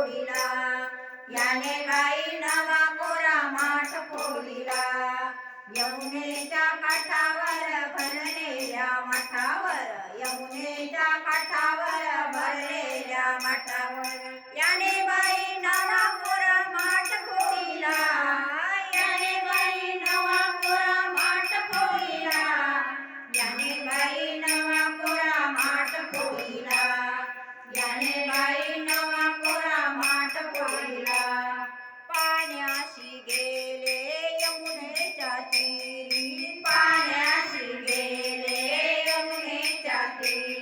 फोडिला. याने गाई नवा कोरा माठ फोडिला. यमुनेच्या काठावर भरलेल्या मठावर यमुनेच्या काठावर भरलेल्या मठावर. पाण्याशी गेले यमुनेच्या तीरी. पाण्याशी गेले यमुनेच्या तीरी.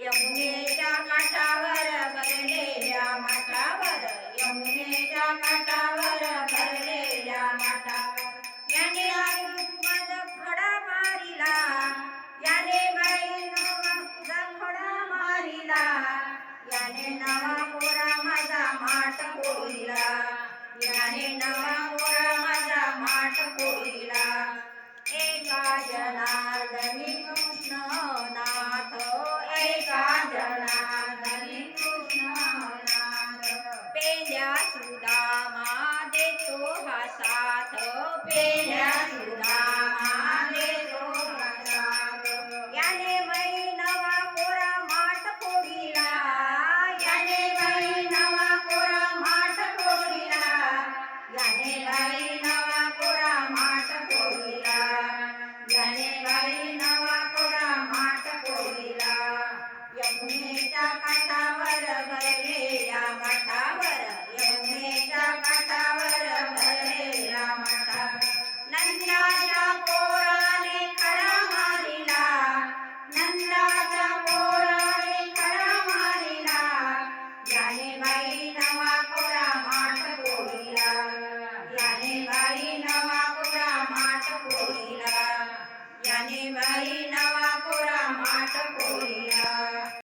यमुनेच्या काठावर भरलेल्या माठावर यमुनेच्या काठावर भरलेल्या माठावर याने माझा खडा मारिला याने बाई तुझा खडा मारिला याने नवा कोरा माझा माठ पोळीला याने नवा कोरा माझा माठ पोळीला एका जनार्दनी